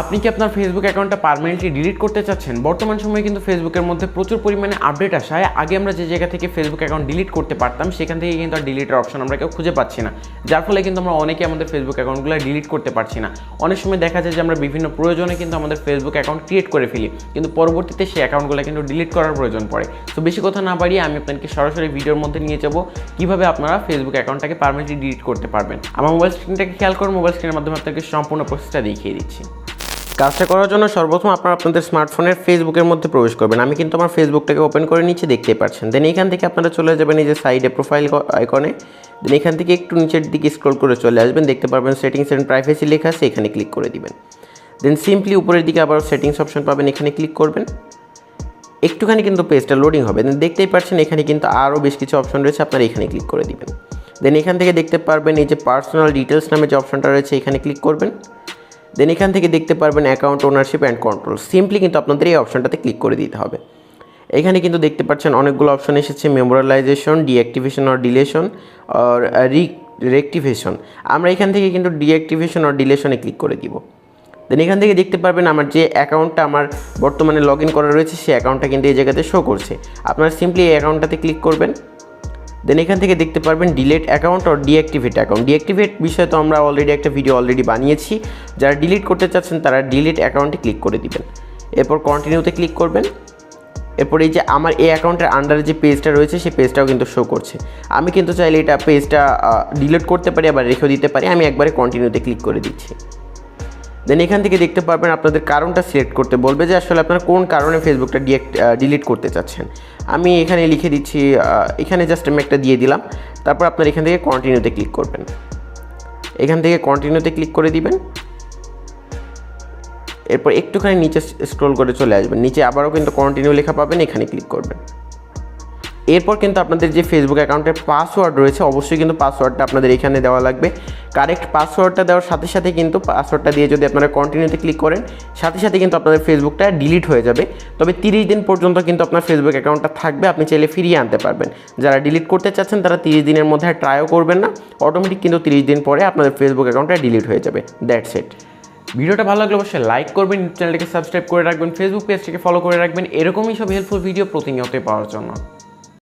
আপনি কি আপনার ফেসবুক অ্যাকাউন্টটা পার্মানেন্টলি ডিলিট করতে চাচ্ছেন? বর্তমান সময়ে কিন্তু ফেসবুকের মধ্যে প্রচুর পরিমাণে আপডেট আসায় আগে আমরা যে জায়গা থেকে ফেসবুক অ্যাকাউন্ট ডিলিট করতে পারতাম, সেখান থেকে কিন্তু আর ডিলিটের অপশন আমরা কেউ খুঁজে পাচ্ছি না। যার ফলে কিন্তু আমরা অনেকে আমাদের ফেসবুক অ্যাকাউন্টগুলো ডিলিট করতে পারছি না। অনেক সময় দেখা যায় যে আমরা বিভিন্ন প্রয়োজনে কিন্তু আমাদের ফেসবুক অ্যাকাউন্ট ক্রিয়েট করে ফেলি, কিন্তু পরবর্তীতে সেই অ্যাকাউন্টগুলো কিন্তু ডিলিট করার প্রয়োজন পড়ে। তো বেশি কথা না বাড়িয়ে আমি আপনাকে সরাসরি ভিডিওর মধ্যে নিয়ে যাব, কীভাবে আপনারা ফেসবুক অ্যাকাউন্টটাকে পারমানেন্টলি ডিলিট করতে পারবেন। আমার মোবাইল স্ক্রিনটাকে খেয়াল করে মোবাইল স্ক্রিনের মাধ্যমে আপনাকে সম্পূর্ণ প্রসেসটা দেখিয়ে দিচ্ছি। কাজটা করার জন্য সর্বপ্রথম আপনারা আপনাদের স্মার্টফোনের ফেসবুকের মধ্যে প্রবেশ করবেন। আমি কিন্তু আমার ফেসবুকটাকে ওপেন করে নিচে দেখতেই পাচ্ছেন। দেন এখান থেকে আপনারা চলে যাবেন এই যে সাইডে প্রোফাইল আইকনে দেন এখান থেকে একটু নিচের দিকে স্ক্রল করে চলে আসবেন, দেখতে পারবেন সেটিংস অ্যান্ড প্রাইভেসি লেখা আছে, এখানে ক্লিক করে দিবেন। দেন সিম্পলি উপরের দিকে আবার সেটিংস অপশন পাবেন, এখানে ক্লিক করবেন। একটুখানি কিন্তু পেজটা লোডিং হবে। দেন দেখতেই পাচ্ছেন এখানে কিন্তু আরও বেশ কিছু অপশন রয়েছে, আপনারা এখানে ক্লিক করে দিবেন। দেন এখান থেকে দেখতে পারবেন এই যে পার্সোনাল ডিটেলস নামে যে অপশনটা রয়েছে, এখানে ক্লিক করবেন। দেন এখান থেকে দেখতে পারবেন account ownership and control simply কিন্তু আপনাদের এই অপশনটাতে ক্লিক করে দিতে হবে। এখানে কিন্তু দেখতে পাচ্ছেন অনেকগুলো অপশন এসেছে memorialization deactivation or deletion or R reactivation আমরা এখান থেকে কিন্তু ডিঅ্যাক্টিভেশন অর ডিলেশনে ক্লিক করে দিব। দেন এখান থেকে দেখতে পারবেন আমার যে অ্যাকাউন্টটা আমার বর্তমানে লগ ইন করা রয়েছে, সেই অ্যাকাউন্টটা কিন্তু এই জায়গাতে শো করছে। আপনারা সিম্পলি এই অ্যাকাউন্টটাতে ক্লিক করবেন। দেন এখান থেকে দেখতে পারবেন delete account or deactivate account deactivate বিষয়ে তো আমরা অলরেডি একটা ভিডিও অলরেডি বানিয়েছি। যারা ডিলিট করতে চাচ্ছেন, তারা ডিলিট অ্যাকাউন্টে ক্লিক করে দিবেন। এরপর কন্টিনিউতে ক্লিক করবেন। এরপর এই যে আমার এই অ্যাকাউন্টের আন্ডারে যে পেজটা রয়েছে, সেই পেজটাও কিন্তু শো করছে। আমি কিন্তু চাইলে এটা পেজটা ডিলিট করতে পারি, আবার রেখেও দিতে পারি। আমি একবারে কন্টিনিউতে ক্লিক করে দিচ্ছি। দেন এখান থেকে দেখতে পারবেন আপনাদের কারণটা সিলেক্ট করতে বলবে যে আসলে আপনারা কোন কারণে ফেসবুকটা ডিলিট করতে চাচ্ছেন। আমি এখানে লিখে দিচ্ছি এখানে জাস্ট আমি একটা দিয়ে দিলাম। তারপর আপনার এখান থেকে কন্টিনিউতে ক্লিক করবেন। এখান থেকে কন্টিনিউতে ক্লিক করে দিবেন। এরপর একটুখানি নিচে স্ক্রল করে চলে আসবেন। নিচে আবারও কিন্তু কন্টিনিউ লেখা পাবেন, এখানে ক্লিক করবেন। এরপর কিন্তু আপনাদের যে ফেসবুক অ্যাকাউন্টের পাসওয়ার্ড রয়েছে, অবশ্যই কিন্তু পাসওয়ার্ডটা আপনাদের এখানে দেওয়া লাগবে। কারেক্ট পাসওয়ার্ডটা দেওয়ার সাথে সাথে কিন্তু পাসওয়ার্ডটা দিয়ে যদি আপনারা কন্টিনিউতে ক্লিক করেন, সাথে সাথে কিন্তু আপনাদের ফেসবুকটা ডিলিট হয়ে যাবে। তবে তিরিশ দিন পর্যন্ত কিন্তু আপনার ফেসবুক অ্যাকাউন্টটা থাকবে, আপনি চাইলে ফিরিয়ে আনতে পারবেন। যারা ডিলিট করতে চাচ্ছেন, তারা তিরিশ দিনের মধ্যে ট্রাইও করবেন না। অটোমেটিক কিন্তু তিরিশ দিন পরে আপনাদের ফেসবুক অ্যাকাউন্টটা ডিলিট হয়ে যাবে। দ্যাটস ইট ভিডিওটা ভালো লাগলে অবশ্যই লাইক করবেন চ্যানেলটিকে সাবস্ক্রাইব করে রাখবেন ফেসবুক পেজটিকে ফলো করে রাখবেন। এরকমই সব হেল্পফুল ভিডিও প্রতিনিয়ত পাওয়ার জন্য।